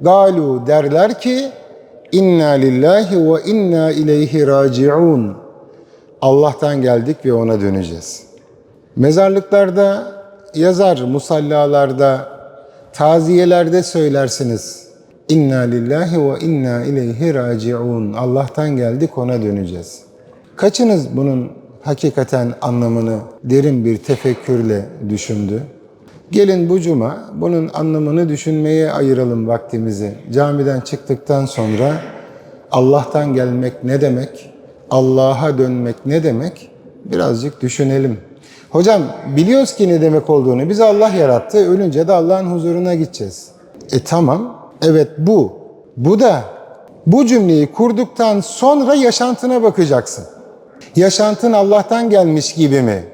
galu derler ki inna lillahi ve inna ileyhi raciun. Allah'tan geldik ve ona döneceğiz. Mezarlıklarda yazar, musallalarda, taziyelerde söylersiniz. İnna lillahi ve inna ileyhi raciun. Allah'tan geldik ona döneceğiz. Kaçınız bunun hakikaten anlamını derin bir tefekkürle düşündü? Gelin bu cuma bunun anlamını düşünmeye ayıralım vaktimizi. Camiden çıktıktan sonra Allah'tan gelmek ne demek? Allah'a dönmek ne demek? Birazcık düşünelim. Hocam biliyoruz ki ne demek olduğunu. Bizi Allah yarattı. Ölünce de Allah'ın huzuruna gideceğiz. E tamam. Evet bu. Bu da bu cümleyi kurduktan sonra yaşantına bakacaksın. Yaşantın Allah'tan gelmiş gibi mi?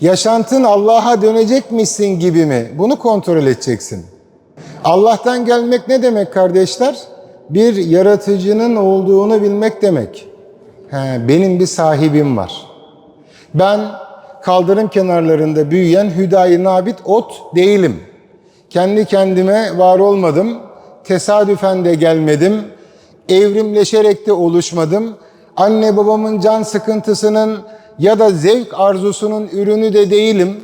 Yaşantın Allah'a dönecekmişsin gibi mi? Bunu kontrol edeceksin. Allah'tan gelmek ne demek kardeşler? Bir yaratıcının olduğunu bilmek demek. He, benim bir sahibim var. Ben kaldırım kenarlarında büyüyen hüdayi nabit ot değilim. Kendi kendime var olmadım. Tesadüfen de gelmedim. Evrimleşerek de oluşmadım. Anne babamın can sıkıntısının ya da zevk arzusunun ürünü de değilim.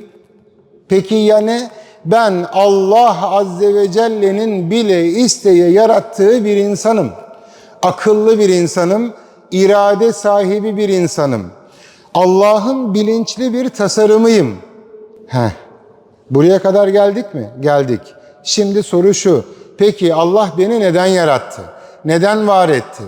Peki ya ne? Ben Allah Azze ve Celle'nin bile isteye yarattığı bir insanım. Akıllı bir insanım, irade sahibi bir insanım. Allah'ın bilinçli bir tasarımıyım. Heh. Buraya kadar geldik mi? Geldik. Şimdi soru şu. Peki Allah beni neden yarattı? Neden var etti?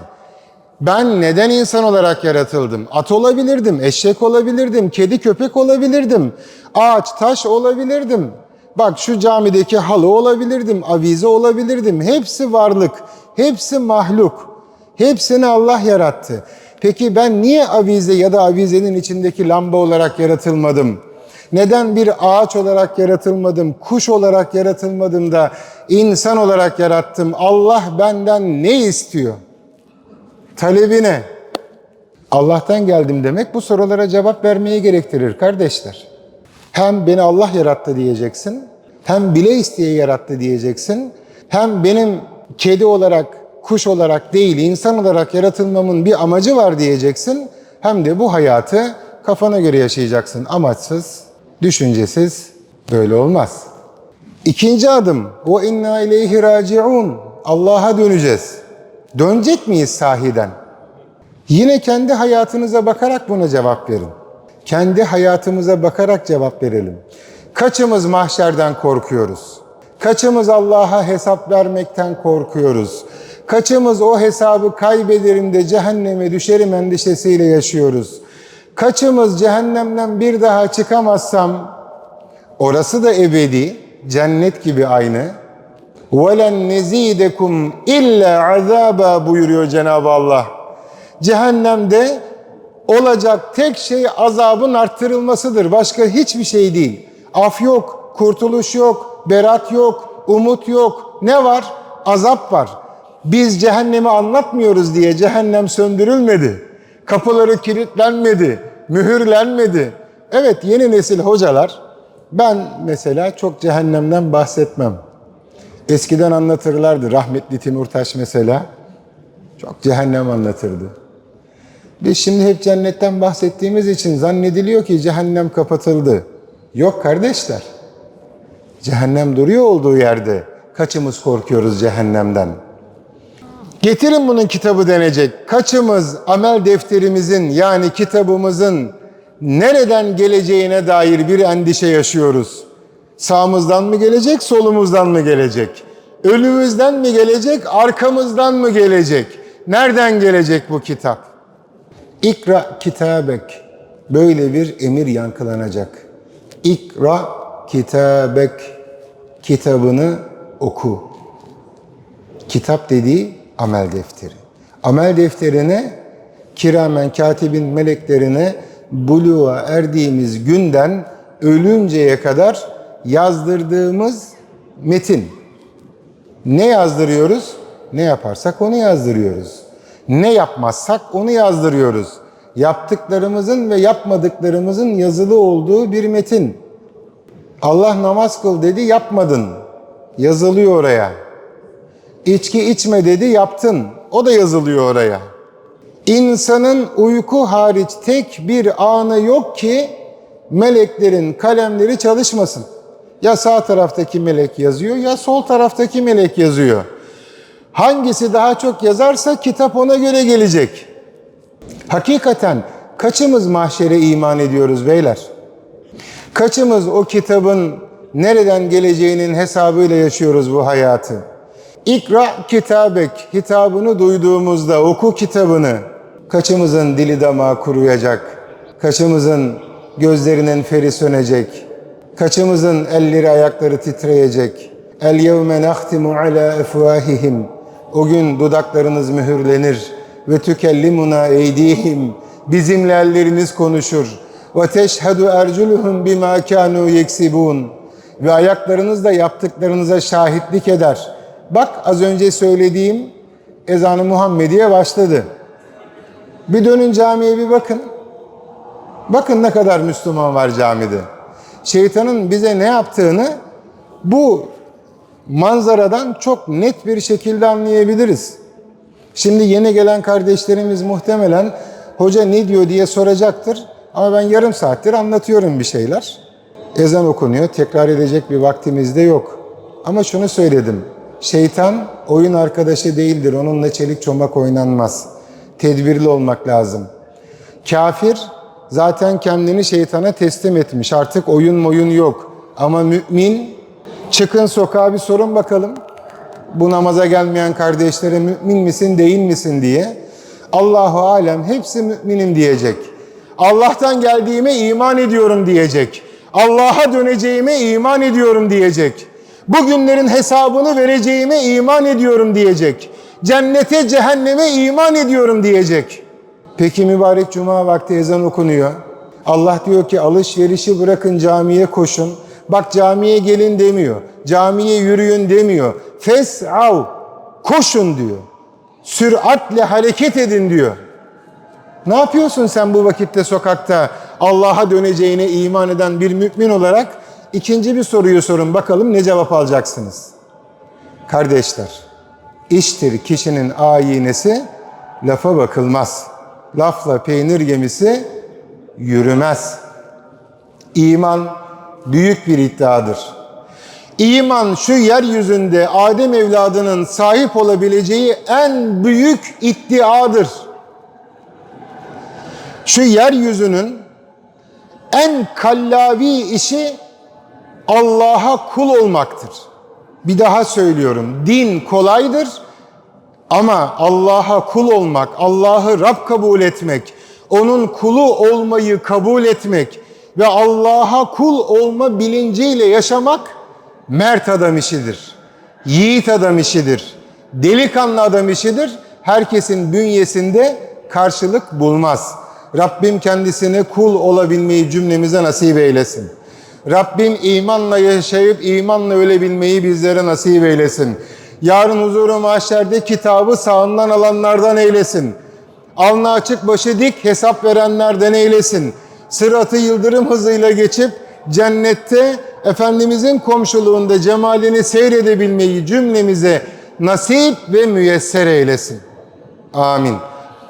Ben neden insan olarak yaratıldım? At olabilirdim, eşek olabilirdim, kedi köpek olabilirdim, ağaç taş olabilirdim. Bak şu camideki halı olabilirdim, avize olabilirdim. Hepsi varlık, hepsi mahluk. Hepsini Allah yarattı. Peki ben niye avize ya da avizenin içindeki lamba olarak yaratılmadım? Neden bir ağaç olarak yaratılmadım, kuş olarak yaratılmadım da insan olarak yarattım? Allah benden ne istiyor? Talebi ne? Allah'tan geldim demek bu sorulara cevap vermeyi gerektirir kardeşler. Hem beni Allah yarattı diyeceksin, hem bile isteye yarattı diyeceksin, hem benim kedi olarak, kuş olarak değil insan olarak yaratılmamın bir amacı var diyeceksin, hem de bu hayatı kafana göre yaşayacaksın. Amaçsız, düşüncesiz böyle olmaz. İkinci adım o inna ileyhi raciun. Allah'a döneceğiz. Dönecek miyiz sahiden? Yine kendi hayatınıza bakarak buna cevap verin. Kendi hayatımıza bakarak cevap verelim. Kaçımız mahşerden korkuyoruz? Kaçımız Allah'a hesap vermekten korkuyoruz? Kaçımız o hesabı kaybederim de cehenneme düşerim endişesiyle yaşıyoruz? Kaçımız cehennemden bir daha çıkamazsam orası da ebedi, cennet gibi aynı. وَلَنْ نَزِيدَكُمْ illa azaba buyuruyor Cenab-ı Allah. Cehennemde olacak tek şey azabın arttırılmasıdır. Başka hiçbir şey değil. Af yok, kurtuluş yok, berat yok, umut yok. Ne var? Azap var. Biz cehennemi anlatmıyoruz diye cehennem söndürülmedi. Kapıları kilitlenmedi, mühürlenmedi. Evet yeni nesil hocalar, ben mesela çok cehennemden bahsetmem. Eskiden anlatırlardı rahmetli Timurtaş mesela. Çok cehennem anlatırdı. Biz şimdi hep cennetten bahsettiğimiz için zannediliyor ki cehennem kapatıldı. Yok kardeşler. Cehennem duruyor olduğu yerde. Kaçımız korkuyoruz cehennemden? Getirin bunun kitabı denecek. Kaçımız amel defterimizin yani kitabımızın nereden geleceğine dair bir endişe yaşıyoruz? Sağımızdan mı gelecek, solumuzdan mı gelecek? Önümüzden mi gelecek, arkamızdan mı gelecek? Nereden gelecek bu kitap? İkra kitabek. Böyle bir emir yankılanacak. İkra kitabek. Kitabını oku. Kitap dediği amel defteri. Amel defterine kiramen katibin meleklerine buluğa erdiğimiz günden ölünceye kadar yazdırdığımız metin. Ne yazdırıyoruz? Ne yaparsak onu yazdırıyoruz. Ne yapmazsak onu yazdırıyoruz. Yaptıklarımızın ve yapmadıklarımızın yazılı olduğu bir metin. Allah namaz kıl dedi yapmadın. Yazılıyor oraya. İçki içme dedi yaptın. O da yazılıyor oraya. İnsanın uyku hariç tek bir anı yok ki meleklerin kalemleri çalışmasın. Ya sağ taraftaki melek yazıyor ya sol taraftaki melek yazıyor. Hangisi daha çok yazarsa kitap ona göre gelecek. Hakikaten kaçımız mahşere iman ediyoruz beyler? Kaçımız o kitabın nereden geleceğinin hesabıyla yaşıyoruz bu hayatı? İkra kitabek hitabını duyduğumuzda oku kitabını. Kaçımızın dili damağı kuruyacak? Kaçımızın gözlerinin feri sönecek? Kaçımızın elleri ayakları titreyecek? El yevme nahtimu ala efvahihim. O gün dudaklarınız mühürlenir ve tükellimuna eydihim. Bizimle elleriniz konuşur. Ve teşhedü erculuhum bima kanu yeksibun. Ve ayaklarınız da yaptıklarınıza şahitlik eder. Bak az önce söylediğim ezanı Muhammediye başladı. Bir dönün camiye bir bakın. Bakın ne kadar Müslüman var camide. Şeytanın bize ne yaptığını bu manzaradan çok net bir şekilde anlayabiliriz. Şimdi yeni gelen kardeşlerimiz muhtemelen hoca ne diyor diye soracaktır. Ama ben yarım saattir anlatıyorum bir şeyler. Ezan okunuyor, tekrar edecek bir vaktimiz de yok. Ama şunu söyledim. Şeytan oyun arkadaşı değildir. Onunla çelik çomak oynanmaz. Tedbirli olmak lazım. Kafir zaten kendini şeytana teslim etmiş. Artık oyun moyun yok. Ama mümin çıkın sokağa bir sorun bakalım. Bu namaza gelmeyen kardeşlere mümin misin değil misin diye. Allahu alem hepsi müminim diyecek. Allah'tan geldiğime iman ediyorum diyecek. Allah'a döneceğime iman ediyorum diyecek. Bugünlerin hesabını vereceğime iman ediyorum diyecek. Cennete cehenneme iman ediyorum diyecek. Peki mübarek cuma vakti ezan okunuyor. Allah diyor ki alışverişi bırakın camiye koşun. Bak camiye gelin demiyor. Camiye yürüyün demiyor. Fes'av koşun diyor. Süratle hareket edin diyor. Ne yapıyorsun sen bu vakitte sokakta Allah'a döneceğine iman eden bir mümin olarak? İkinci bir soruyu sorun bakalım ne cevap alacaksınız? Kardeşler, iştir kişinin ayinesi, lafa bakılmaz. Lafla peynir gemisi yürümez. İman büyük bir iddiadır. İman şu yeryüzünde Adem evladının sahip olabileceği en büyük iddiadır. Şu yeryüzünün en kallavi işi Allah'a kul olmaktır. Bir daha söylüyorum. Din kolaydır ama Allah'a kul olmak, Allah'ı Rab kabul etmek, onun kulu olmayı kabul etmek ve Allah'a kul olma bilinciyle yaşamak mert adam işidir. Yiğit adam işidir. Delikanlı adam işidir. Herkesin bünyesinde karşılık bulmaz. Rabbim kendisine kul olabilmeyi cümlemize nasip eylesin. Rabbim imanla yaşayıp imanla ölebilmeyi bizlere nasip eylesin. Yarın huzuru mahşerde kitabı sağından alanlardan eylesin. Alnı açık başı dik hesap verenlerden eylesin. Sıratı yıldırım hızıyla geçip cennette Efendimizin komşuluğunda cemalini seyredebilmeyi cümlemize nasip ve müyesser eylesin. Amin.